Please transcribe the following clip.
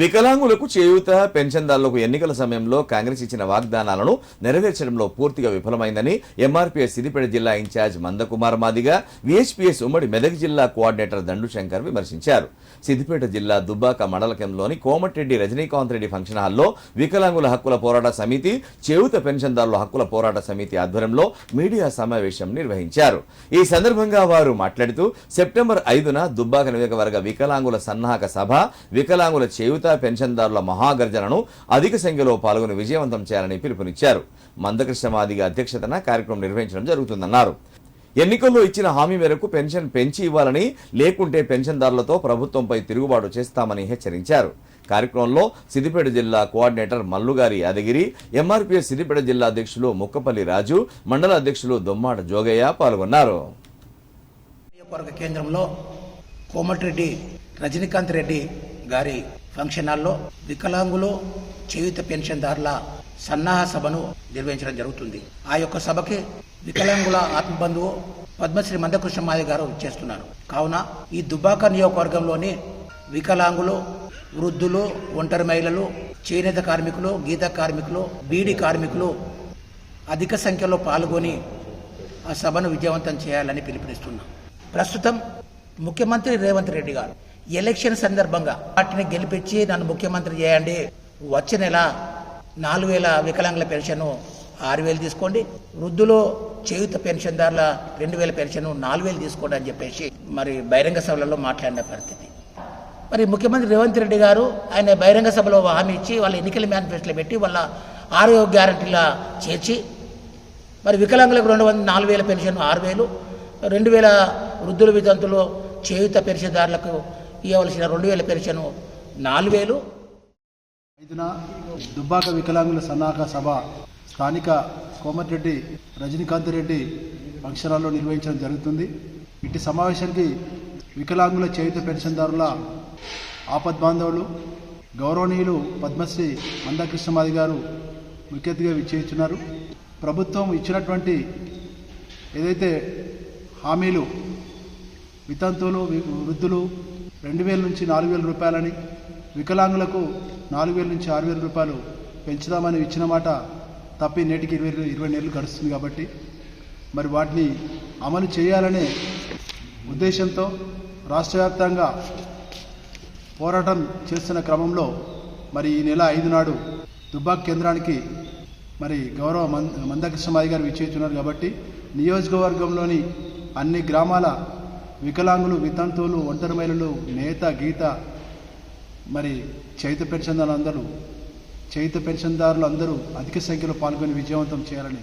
వికలాంగులకు చేయూత పెన్షన్దారులకు ఎన్నికల సమయంలో కాంగ్రెస్ ఇచ్చిన వాగ్దానాలను నెరవేర్చడంలో పూర్తిగా విఫలమైందని ఎంఆర్పీఎస్ సిద్దిపేట జిల్లా ఇన్ఛార్జ్ మందకుమార్ మాదిగా విహెచ్పీఎస్ ఉమ్మడి మెదక్ జిల్లా కోఆర్డినేటర్ దండు శంకర్ విమర్శించారు. సిద్దిపేట జిల్లా దుబ్బాక మండలకంలోని కోమటిరెడ్డి రజనీకాంత్ రెడ్డి ఫంక్షన్ హాల్లో వికలాంగుల హక్కుల పోరాట సమితి చేయూత పెన్షన్దారుల హక్కుల పోరాట సమితి ఆధ్వర్యంలో మీడియా సమావేశం నిర్వహించారు. ఈ సందర్భంగా వారు మాట్లాడుతూ సెప్టెంబర్ ఐదున దుబ్బాక నియోజకవర్గ వికలాంగుల సన్నాహక సభ వికలాంగుల చేయూత పెన్షన్దారుల మహాగర్జనను అధిక సంఖ్యలో పాల్గొని విజయవంతం చేయాలని పిలుపునిచ్చారు. మందకృష్ణ మాదిగ అధ్యక్షతన కార్యక్రమం నిర్వహించడం జరుగుతుందన్నారు. ఎన్నికల్లో ఇచ్చిన హామీ మేరకు పెన్షన్ పెంచి ఇవ్వాలని లేకుంటే పెన్షన్దారులతో ప్రభుత్వంపై తిరుగుబాటు చేస్తామని హెచ్చరించారు. కార్యక్రమంలో సిద్దిపేట జిల్లా కోఆర్డినేటర్ మల్లుగారి యాదగిరి ఎంఆర్పీఎస్ సిద్దిపేట జిల్లా అధ్యక్షులు ముక్కపల్లి రాజు మండల అధ్యక్షులు దొమ్మాడ జోగయ్య పాల్గొన్నారు. కేంద్రంలో కోమటిరెడ్డి రజనీకాంత్ రెడ్డి గారి ఫంక్షన్ హాల్లో వికలాంగులు చేయుత పెన్షన్దారుల సన్నాహ సభను నిర్వహించడం జరుగుతుంది. ఆ యొక్క సభకి వికలాంగుల ఆత్మబంధువు పద్మశ్రీ మందకృష్ణ మాది గారు చేస్తున్నారు. కావున ఈ దుబ్బాక నియోజకవర్గంలోని వికలాంగులు వృద్ధులు ఒంటరి మహిళలు చేనేత కార్మికులు గీత కార్మికులు బీడీ కార్మికులు అధిక సంఖ్యలో పాల్గొని ఆ సభను విజయవంతం చేయాలని పిలుపునిస్తున్నాం. ప్రస్తుతం ముఖ్యమంత్రి రేవంత్ రెడ్డి గారు ఎలక్షన్ సందర్భంగా వాటిని గెలిపించి నన్ను ముఖ్యమంత్రి చేయండి. వచ్చే నెల నాలుగు వేల వికలాంగుల పెన్షన్ ఆరు వేలు తీసుకోండి. వృద్ధులు చేయుత పెన్షన్దారుల రెండు వేల పెన్షన్ నాలుగు వేలు తీసుకోండి అని చెప్పేసి మరి బహిరంగ సభలలో మాట్లాడిన పరిస్థితి. మరి ముఖ్యమంత్రి రేవంత్ రెడ్డి గారు ఆయన బహిరంగ సభలో హామీ ఇచ్చి వాళ్ళ ఎన్నికల మేనిఫెస్టోలో పెట్టి వాళ్ళ ఆరోగ్య గ్యారంటీలా చేర్చి మరి వికలాంగులకు రెండు వందల నాలుగు వేల పెన్షన్ ఆరు వేలు రెండు వేల వృద్ధుల వితంతులు చేయుత పెన్షన్దారులకు ఇవ్వవలసిన రెండు వేల పెన్షన్ నాలుగు వేలు. ఐదున దుబ్బాక వికలాంగుల సన్నాహక సభ స్థానిక కోమటిరెడ్డి రజనీకాంత్ రెడ్డి ఫంక్షనాల్లో నిర్వహించడం జరుగుతుంది. ఇటు సమావేశానికి వికలాంగుల చేయుత పెన్షన్దారుల ఆపద్బాంధవులు గౌరవనీయులు పద్మశ్రీ మందకృష్ణమాది గారు ముఖ్య అతిథిగా విచ్చేస్తున్నారు. ప్రభుత్వం ఇచ్చినటువంటి ఏదైతే హామీలు వితంతువులు వృద్ధులు రెండు వేల నుంచి నాలుగు వేల రూపాయలని వికలాంగులకు నాలుగు వేల నుంచి ఆరు వేల రూపాయలు పెంచుదామని ఇచ్చిన మాట తప్పి నేటికి ఇరవై ఇరవై నెలలు గడుస్తుంది కాబట్టి మరి వాటిని అమలు చేయాలనే ఉద్దేశంతో రాష్ట్ర వ్యాప్తంగా పోరాటం చేస్తున్న క్రమంలో మరి ఈ నెల ఐదు నాడు దుబ్బాక్ కేంద్రానికి మరి గౌరవ మంద మందకృష్ణ గారు విచ్చేస్తున్నారు కాబట్టి నియోజకవర్గంలోని అన్ని గ్రామాల వికలాంగులు వితంతువులు ఒంటరి మహిళలు నేత గీత మరి చైత పెన్షన్దారులు అందరూ చైత పెన్షన్దారులు అందరూ అధిక సంఖ్యలో పాల్గొని విజయవంతం చేయాలని